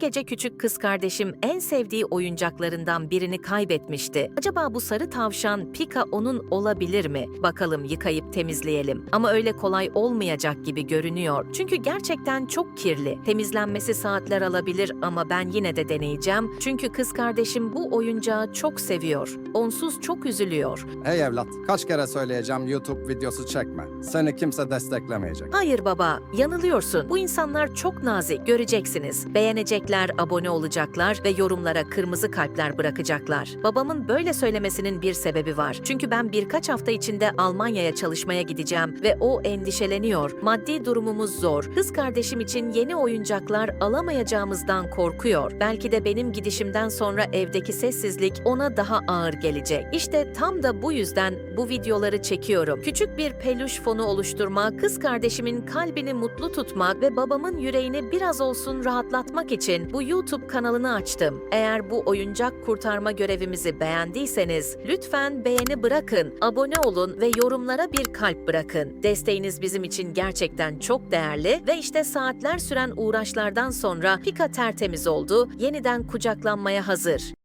gece küçük kız kardeşim en sevdiği oyuncaklarından birini kaybetmişti. Acaba bu sarı tavşan Pika onun olabilir mi? Bakalım yıkayıp temizleyelim. Ama öyle kolay olmayacak gibi görünüyor. Çünkü gerçekten çok kirli. Temizlenmesi saatler alabilir ama ben yine de deneyeceğim. Çünkü kız kardeşim bu oyuncağı çok seviyor. Onsuz çok üzülüyor. Ey evlat, kaç kere söyleyeceğim YouTube videosu çekme. Seni kimse desteklemeyecek. Hayır baba, yanılıyorsun. Bu insanlar çok nazik, göreceksiniz. Beğenecekler, abone olacaklar ve yorumlara kırmızı kalpler bırakacaklar. Babamın böyle söylemesinin bir sebebi var. Çünkü ben birkaç hafta içinde Almanya'ya çalışmaya gideceğim ve o endişeleniyor. Maddi durumumuz zor. Kız kardeşim için yeni oyuncaklar alamayacağımızdan korkuyor. Belki de benim gidişimden sonra evdeki sessizlik ona daha ağır gelecek. İşte tam da bu yüzden bu videoları çekiyorum. Küçük bir peluş fonu oluşturmak, kız kardeşimin kalbini mutlu tutmak ve babamın yüreğini biraz olsun rahatlatmak için bu YouTube kanalını açtım. Eğer bu oyuncak kurtarma görevimizi beğendiyseniz lütfen beğeni bırakın, abone olun ve yorumlara bir kalp bırakın. Desteğiniz bizim için gerçekten çok değerli ve işte saatler süren uğraşlardan sonra Pika tertemiz oldu, yeniden kucaklanmaya hazır.